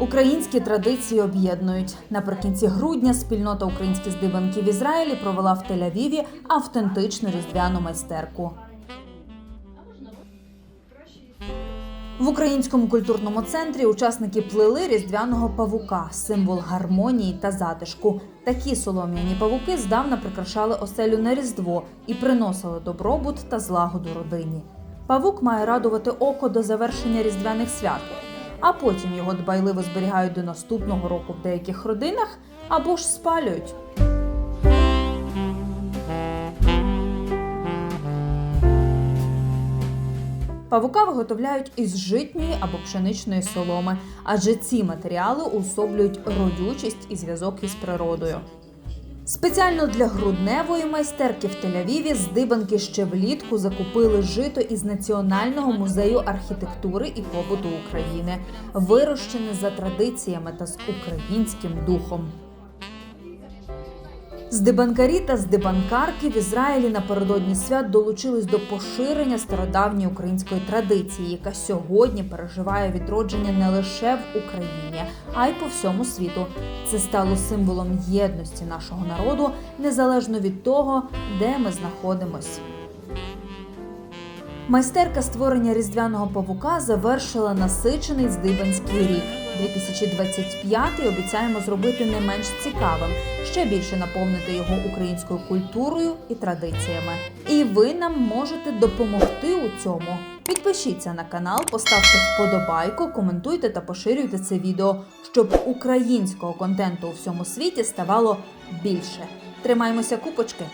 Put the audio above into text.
Українські традиції об'єднують наприкінці грудня. Спільнота українських здибанків в Ізраїлі провела в Тель-Авіві автентичну різдвяну майстерку. В українському культурному центрі учасники плели різдвяного павука, символ гармонії та затишку. Такі солом'яні павуки здавна прикрашали оселю на різдво і приносили добробут та злагоду родині. Павук має радувати око до завершення різдвяних свят, а потім його дбайливо зберігають до наступного року в деяких родинах або ж спалюють. Павука виготовляють із житньої або пшеничної соломи, адже ці матеріали уособлюють родючість і зв'язок із природою. Спеціально для грудневої майстерки в Тель-Авіві здибанки ще влітку закупили жито із Національного музею архітектури і побуту України, вирощене за традиціями та з українським духом. Здибанкарі та здибанкарки в Ізраїлі напередодні свят долучились до поширення стародавньої української традиції, яка сьогодні переживає відродження не лише в Україні, а й по всьому світу. Це стало символом єдності нашого народу, незалежно від того, де ми знаходимось. Майстерка створення різдвяного павука завершила насичений здибанський рік. 2025 обіцяємо зробити не менш цікавим, ще більше наповнити його українською культурою і традиціями. І ви нам можете допомогти у цьому. Підпишіться на канал, поставте вподобайку, коментуйте та поширюйте це відео, щоб українського контенту у всьому світі ставало більше. Тримаймося купочки!